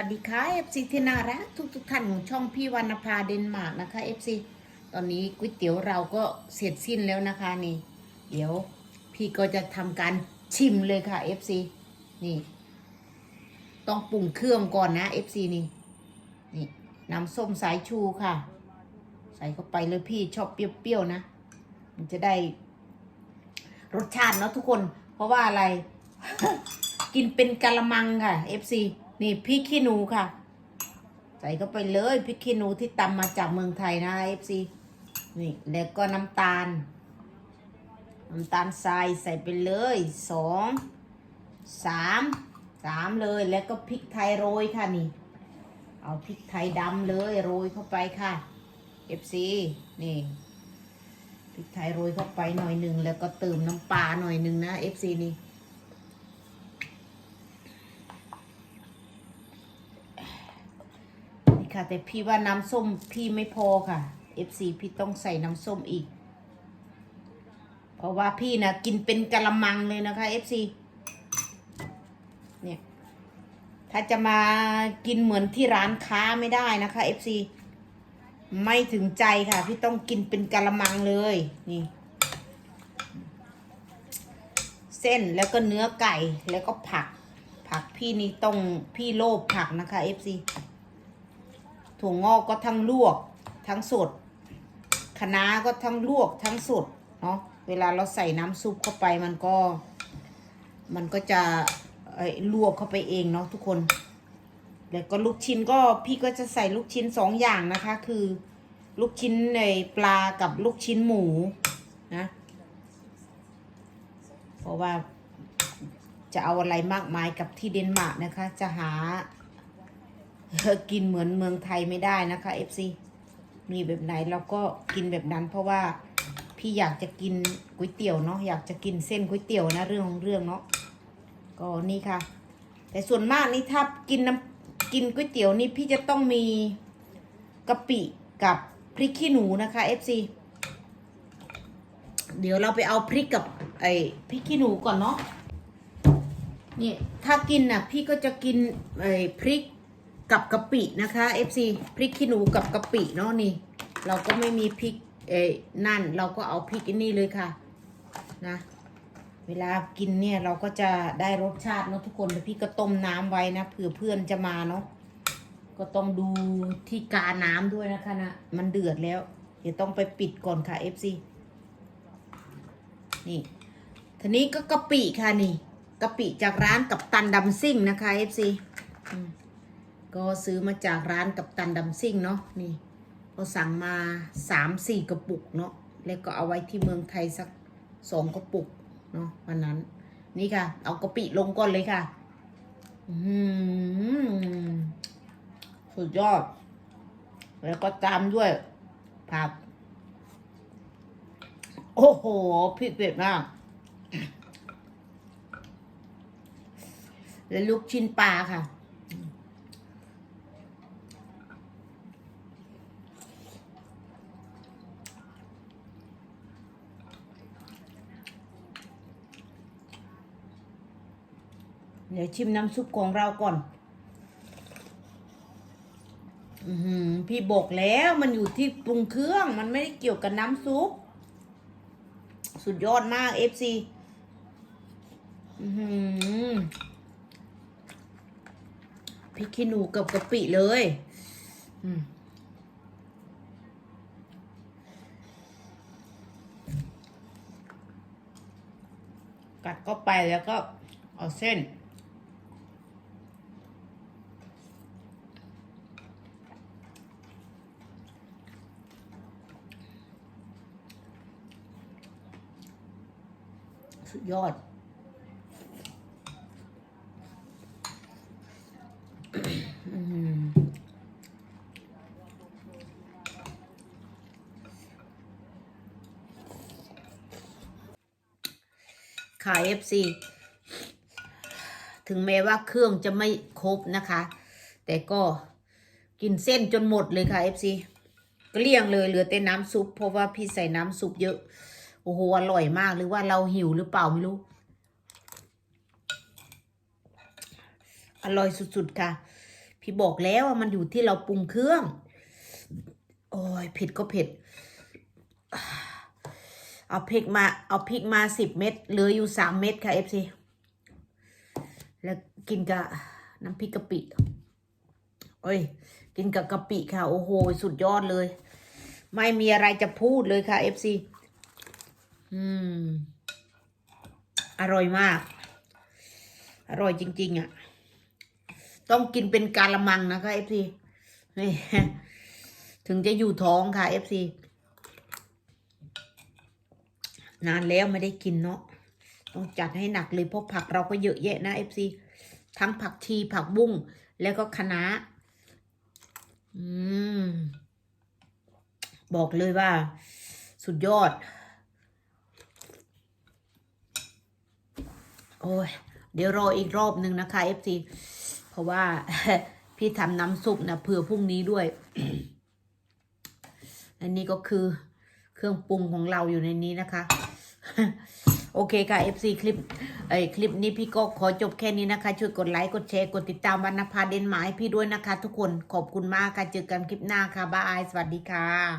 วัสดีค่ะ FC ที่น่ารักทุกทุกท่านของช่องพี่วรรณภาเดนมาร์กนะคะ FC ตอนนี้ก๋วยเตี๋ยวเราก็เสร็จสิ้นแล้วนะคะนี่ เดี๋ยวพี่ก็จะทำการชิมเลยค่ะ FC นี่ ต้องปรุงเครื่องก่อนนะ FC นี่นี่น้ำส้มสายชูค่ะ ใส่เข้าไปเลยพี่ชอบเปรี้ยวๆนะ มันจะได้รสชาติเนาะทุกคน เพราะว่าอะไร กินเป็นกะละมังค่ะ FC นี่พริกขี้หนูค่ะ ใส่เข้าไปเลยพริกขี้หนูที่ตำมาจากเมืองไทยนะ FC นี่แล้วก็น้ำตาล น้ำตาลทรายใส่ไปเลยสองสามสามเลยแล้วก็พริกไทยโรยค่ะนี่ เอาพริกไทยดำเลยโรยเข้าไปค่ะ FC นี่พริกไทยโรยเข้าไปหน่อยหนึ่งแล้วก็เติมน้ำปลาหน่อยหนึ่งนะ FC นี่นี่ ค่ะ แต่พี่ว่าน้ำส้มพี่ไม่พอค่ะ FC พี่ต้องใส่น้ำส้มอีก เพราะว่าพี่นะกินเป็นกะละมังเลยนะคะ FC เนี่ย ถ้าจะมากินเหมือนที่ร้านค้าไม่ได้นะคะ FC ไม่ถึงใจค่ะ พี่ต้องกินเป็นกะละมังเลยนี่ เส้นแล้วก็เนื้อไก่แล้วก็ผัก ผักพี่นี่ต้องพี่โลภผักนะคะ FC ถั่วงอกก็ทั้งลวกทั้งสดคะน้าก็ทั้งลวกทั้งสดเนาะเวลาเราใส่น้ำซุปเข้าไปมันก็ มันก็จะเอ้ยลวกเข้าไปเองเนาะทุกคนแล้วก็ลูกชิ้นก็พี่ก็จะใส่ลูกชิ้นสองอย่างนะคะ คือ ลูกชิ้นในปลากับลูกชิ้นหมูนะ เพราะว่าจะเอาอะไรมากมายกับที่เดนมาร์กนะคะ จะหา กินเหมือนเมืองไทยไม่ได้นะคะ FC มีแบบไหนเราก็กินแบบนั้น เพราะว่าพี่อยากจะกินก๋วยเตี๋ยวเนาะอยากจะกินเส้นก๋วยเตี๋ยวนะเรื่องของเรื่องเนาะก็นี่ค่ะ แต่ส่วนมากนี่ถ้ากินน้ำกินก๋วยเตี๋ยวนี่พี่จะต้องมีกะปิกับพริกขี้หนูนะคะ FC เดี๋ยวเราไปเอาพริกกับไอ้พริกขี้หนูก่อนเนาะนี่ถ้ากินน่ะ พี่ก็จะกินไอ้พริก กับกะปินะคะ FC พริกขี้หนูกับกะปิเนาะนี่ เราก็ไม่มีพริกเอ้นั่นเราก็เอาพริกอันนี้เลยค่ะนะเวลากินเนี่ยเราก็จะได้รสชาติเนาะทุกคนพี่ก็ต้มน้ำไว้นะเผื่อเพื่อนจะมาเนาะก็ต้องดูที่กาน้ำด้วยนะคะนะมันเดือดแล้ว เดี๋ยวต้องไปปิดก่อนค่ะ FC นี่ทีนี้ก็กะปิค่ะนี่กะปิจากร้านกับตันดำซิ่งนะคะ FC อืม ก็ซื้อมาจากร้านกับตันดำซิ่งเนาะนี่ก็สั่งมาสามสี่กระปุกเนาะแล้วก็เอาไว้ที่เมืองไทยสักสองกระปุกเนาะวันนั้น นี่ค่ะ เอากะปิลงก่อนเลยค่ะอืมสุดยอด แล้วก็ตามด้วยผักโอ้โหพิเผ็ดมากแล้วลูกชิ้นปลาค่ะ เดี๋ยวชิมน้ำซุปของเราก่อน อืพี่บอกแล้วมันอยู่ที่ปรุงเครื่อง มันไม่ได้เกี่ยวกับน้ำซุป สุดยอดมาก FC อือหือพริกขี้หนูกับกะปิเลยกัดเข้าไปแล้วก็เอาเส้น สุดยอด ขาย FC ถึงแม้ว่าเครื่องจะไม่ครบนะคะ แต่ก็กินเส้นจนหมดเลยค่ะ FC เกลี้ยงเลยเหลือแต่น้ำซุปเพราะว่าพี่ใส่น้ำซุปเยอะ โอ้โหอร่อยมากหรือว่าเราหิวหรือเปล่าไม่รู้ อร่อยสุดๆค่ะ พี่บอกแล้วว่ามันอยู่ที่เราปรุงเครื่อง โอ้ยเผ็ดก็เผ็ดเอาพริกมาเอาพริกมาสิบเม็ดเหลืออยู่สามเม็ดค่ะเอฟซีแล้วกินกับน้ำพริกกะปิโอ้ย กินกับกะปิค่ะ โอ้โห สุดยอดเลย ไม่มีอะไรจะพูดเลยค่ะเอฟซี อืม อร่อยมาก อร่อยจริง ๆ อะ ต้องกินเป็นการละมังนะคะเอฟซีนี่ถึงจะอยู่ท้องค่ะเอฟซีนานแล้วไม่ได้กินเนาะ ต้องจัดให้หนักเลยเพราะผักเราก็เยอะแยะนะเอฟซีทั้งผักชีผักบุ้งแล้วก็คะน้าอืม บอกเลยว่า สุดยอด โอ้ยเดี๋ยวรออีกรอบหนึ่งนะคะ FC เพราะว่าพี่ทำน้ำซุปนะเผื่อพรุ่งนี้ด้วย อันนี้ก็คือเครื่องปรุงของเราอยู่ในนี้นะคะ โอเคค่ะ FC คลิปเอ้ยคลิปนี้พี่ก็ขอจบแค่นี้นะคะ ช่วยกดไลค์ กดแชร์ กดติดตามวรรณภาเดนหมายพี่ด้วยนะคะทุกคน ขอบคุณมากค่ะ เจอกันคลิปหน้าค่ะบ๊ายบาย สวัสดีค่ะ